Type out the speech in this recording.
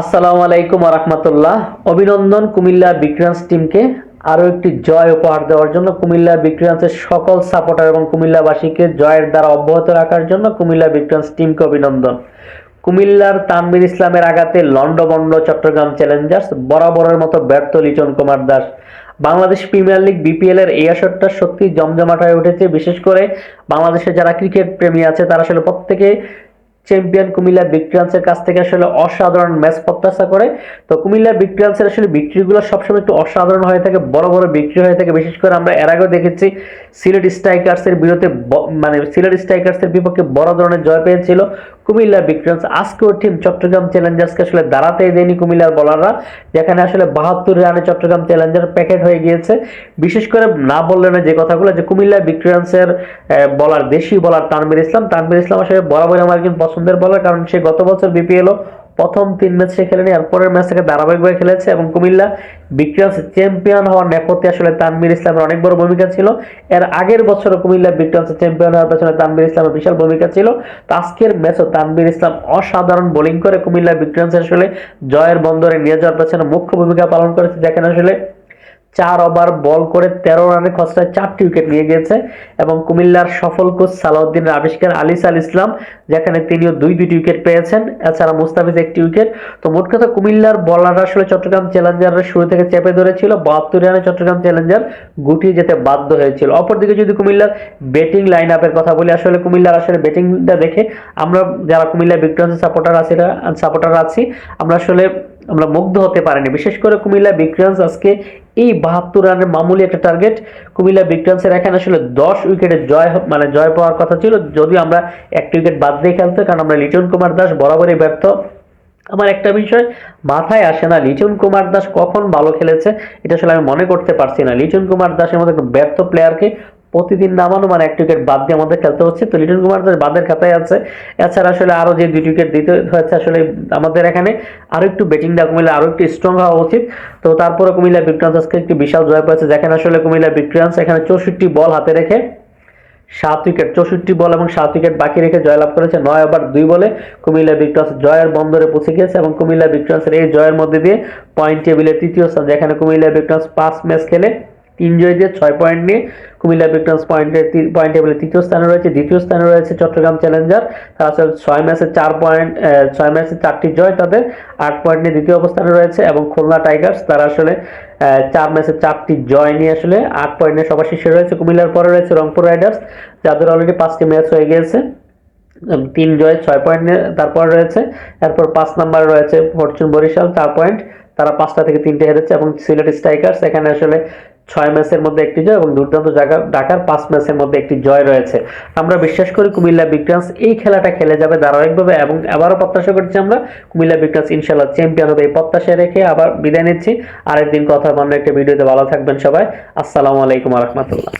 আসসালামু আলাইকুম রহমতুল্লাহ। অভিনন্দন কুমিল্লা বিক্রান্স টিমকে। আরও একটি জয় উপহার দেওয়ার জন্য কুমিল্লা বিক্রান্সের সকল সাপোর্টার এবং কুমিল্লাবাসীকে জয়ের দ্বারা অব্যাহত রাখার জন্য কুমিল্লা বিক্রান্স টিমকে অভিনন্দন। কুমিল্লার তানবির ইসলামের আঘাতে লন্ডবন্ড চট্টগ্রাম চ্যালেঞ্জার্স, বরাবরের মতো ব্যর্থ Liton Kumar Das. Bangladesh premier league BPL এর এই আসরটা সত্যি জমজমাট হয়ে উঠেছে। বিশেষ করে বাংলাদেশে যারা ক্রিকেট প্রেমী আছে, তারা আসলে প্রত্যেকে চ্যাম্পিয়ন কুমিল্লা বিক্রান্সের কাছ থেকে আসলে অসাধারণ ম্যাচ প্রত্যাশা করে। তো কুমিল্লা বিক্রান্সের আসলে বিক্রিগুলো সবসময় একটু অসাধারণ হয়ে থাকে, বড় বড় বিক্রি হয়ে থাকে। বিশেষ করে আমরা এর আগেও দেখেছি সিলেট স্ট্রাইকার্সের বিরুদ্ধে মানে সিলেট স্ট্রাইকার্সের বিপক্ষে বড় ধরনের জয় পেয়েছিল কুমিল্লা বিক্রান্স আজকেও টিম চট্টগ্রাম চ্যালেঞ্জার্সকে আসলে দাঁড়াতেই দেয়নি কুমিল্লার বলাররা যেখানে আসলে বাহাত্তর রানে চট্টগ্রাম চ্যালেঞ্জার প্যাকেট হয়ে গিয়েছে। বিশেষ করে না বললে না যে কথাগুলো, যে কুমিল্লা বিক্রান্সের বলার দেশি বলার তানবির ইসলাম। তানবির ইসলাম আসলে বরাবর আমার একজন পছন্দের বলার কারণ সে গত বছর বিপিএলও প্রথম তিন ম্যাচ সে খেলেনি, আর পরের ম্যাচ থেকে ধারাবাহিকভাবে খেলেছে এবং কুমিল্লা বিক্রান্স চ্যাম্পিয়ন হওয়ার নেপথ্যে আসলে তানবির ইসলামের অনেক বড় ভূমিকা ছিল। এর আগের বছরও কুমিল্লা বিক্রান্স চ্যাম্পিয়ন হওয়ার পেছনে তানবির ইসলামের বিশাল ভূমিকা ছিল। তো আজকের ম্যাচও তানবির ইসলাম অসাধারণ বোলিং করে কুমিল্লা বিক্রান্স আসলে জয়ের বন্দরে নিয়ে যাওয়ার পেছনে মুখ্য ভূমিকা পালন করেছে। যেখানে আসলে চার ওভার বল করে তেরো রানে খসড়ায় চারটি উইকেট নিয়ে গিয়েছে এবং কুমিল্লার সফল কোচ সালাউদ্দিনের আবিষ্কার আলিস আল ইসলাম, যেখানে তিনিও দুই দুইটি উইকেট পেয়েছেন। এছাড়া মুস্তাফিজ একটি উইকেট। তো মোট কথা কুমিল্লার বলাররা আসলে চট্টগ্রাম চ্যালেঞ্জারের শুরু থেকে চেপে ধরেছিল, বাহাত্তর রানে চট্টগ্রাম চ্যালেঞ্জার গুটিয়ে যেতে বাধ্য হয়েছিল। অপরদিকে যদি কুমিল্লার ব্যাটিং লাইন আপের কথা বলি, আসলে কুমিল্লার আসলে ব্যাটিংটা দেখে আমরা যারা কুমিল্লা বিক্রান্সের সাপোর্টার আছি সাপোর্টার আছি, আমরা আসলে আমরা মুগ্ধ হতে পারিনি। বিশেষ করে কুমিল্লা বিক্রান্স আজকে এই বাহাত্তর রানের মামুলি একটা টার্গেট কুমিল্লা বিক্রান্সের এখানে আসলে দশ উইকেটে জয় মানে জয় পাওয়ার কথা ছিল। যদিও আমরা একটি উইকেট বাদ দিয়ে খেলতে কারণ আমরা লিটন কুমার দাস বরাবরই ব্যর্থ। আমার একটা বিষয়, মাথায় আসে না লিটন কুমার দাস কখন ভালো খেলেছে, এটা আসলে আমি মনে করতে পারছি না। লিটন কুমার দাসের মতো একটা ব্যর্থ প্লেয়ারকে প্রতিদিন নামানো মানে একটা উইকেট বাদ দিয়ে আমাদের খেলতে হচ্ছে। তো লিটন কুমার দাস বাদের খাতায় আছে। এছাড়া আসলে আরও যে দুই উইকেট দিতে হয়েছে, আসলে আমাদের এখানে আরও একটু ব্যাটিংটা কুমিল্লা আরও একটু স্ট্রং হওয়া উচিত। তো তারপরে কুমিল্লা বিক্রান্স আজকে একটি বিশাল জয় পেয়েছে। যেখানে আসলে কুমিল্লা বিক্রান্স এখানে চৌষট্টি বল হাতে রেখে সাত উইকেট চৌষট্টি বল এবং সাত উইকেট বাকি রেখে জয়লাভ করেছে। নয় ওভার দুই বলে কুমিল্লা বিক্রান্স জয়ের বন্দরে পৌঁছে গিয়েছে এবং কুমিল্লা বিক্রান্সের এই জয়ের মধ্যে দিয়ে পয়েন্ট টেবিলের তৃতীয় স্থান, যেখানে কুমিল্লা বিক্রান্স পাঁচ ম্যাচ খেলে তিন জয় দিয়ে ছয় পয়েন্ট নিয়ে কুমিল্লা বিক্রান্স পয়েন্টের পয়েন্ট টেবিলে তৃতীয় স্থানে রয়েছে। দ্বিতীয় স্থানে রয়েছে চট্টগ্রাম চ্যালেঞ্জার তারা ছয় ম্যাচে চার পয়েন্ট ছয় ম্যাচে চারটি জয় তাদের। আট পয়েন্ট নিয়ে দ্বিতীয় অবস্থানে রয়েছে এবং খুলনা টাইগার্স তারা আসলে চার ম্যাচে চারটি জয় নিয়ে আসলে আট পয়েন্ট নিয়ে সবার শীর্ষে রয়েছে। কুমিল্লার পরে রয়েছে রংপুর রাইডার্স যাদের অলরেডি পাঁচটি ম্যাচ হয়ে গিয়েছে তিন জয়, ছয় পয়েন্ট নিয়ে তারপর রয়েছে। এরপর পাঁচ নাম্বার রয়েছে ফরচুন বরিশাল, চার পয়েন্ট তারা পাঁচটা থেকে তিনটে হেরেছে এবং সিলেট স্ট্রাইকার্স এখানে আসলে ছয় ম্যাচের মধ্যে একটি জয় এবং দুর্দান্ত জায়গা ঢাকার পাঁচ ম্যাচের মধ্যে একটি জয় রয়েছে। আমরা বিশ্বাস করি কুমিল্লা বিক্রান্স এই খেলাটা খেলে যাবে ধারাবাহিকভাবে এবং আবারও প্রত্যাশা করছি আমরা কুমিল্লা বিক্রান্স ইনশাল্লাহ চ্যাম্পিয়ন হবে এই প্রত্যাশা রেখে আবার বিদায় নিচ্ছি। আরেকদিন কথা অন্য একটা ভিডিওতে ভালো থাকবেন সবাই। আসসালামু আলাইকুম রহমতুল্লাহ।